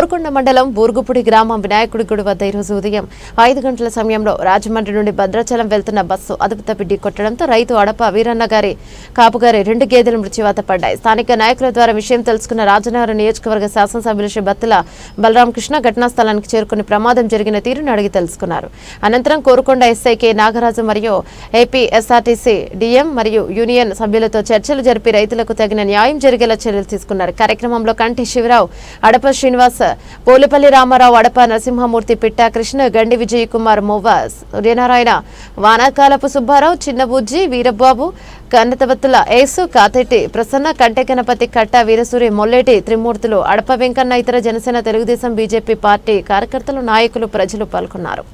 కోరుకొండ మండలం బూర్గుపుడి గ్రామం వినాయకుడి గుడి వద్ద ఈరోజు ఉదయం ఐదు గంటల సమయంలో రాజమండ్రి నుండి భద్రాచలం వెళ్తున్న బస్సు అదుపు తప్పి కొట్టడంతో రైతు అడప వీరన్న గారి కాపుగారి రెండు గేదెలు మృత్యువాత పడ్డాయి. స్థానిక నాయకుల ద్వారా విషయం తెలుసుకున్న రాజనగరం నియోజకవర్గ శాసనసభ్యులు శ్రీ బత్తుల బలరామకృష్ణ ఘటనా స్థలానికి చేరుకుని ప్రమాదం జరిగిన తీరును అడిగి తెలుసుకున్నారు. అనంతరం కోరుకొండ ఎస్ఐ కె నాగరాజు మరియు ఏపీ ఎస్ఆర్టీసీ డిఎం మరియు యూనియన్ సభ్యులతో చర్చలు జరిపి రైతులకు తగిన న్యాయం జరిగేలా చర్యలు తీసుకున్నారు. కార్యక్రమంలో కంటి శివరావు అడప శ్రీనివాస్ పోలిపల్లి రామారావు అడప నరసింహమూర్తి పిట్ట కృష్ణ గండి విజయ్ కుమార్ మొవ్వ సూర్యనారాయణ వానాకాలపు సుబ్బారావు చిన్నబుజ్జి వీరబాబు కన్నతవత్తుల ఏసు కాతెట్టి ప్రసన్న కంటె గణపతి కట్ట వీరసూరి మొల్లెటి త్రిమూర్తులు అడప వెంకన్న ఇతర జనసేన తెలుగుదేశం బీజేపీ పార్టీ కార్యకర్తలు నాయకులు ప్రజలు పాల్గొన్నారు.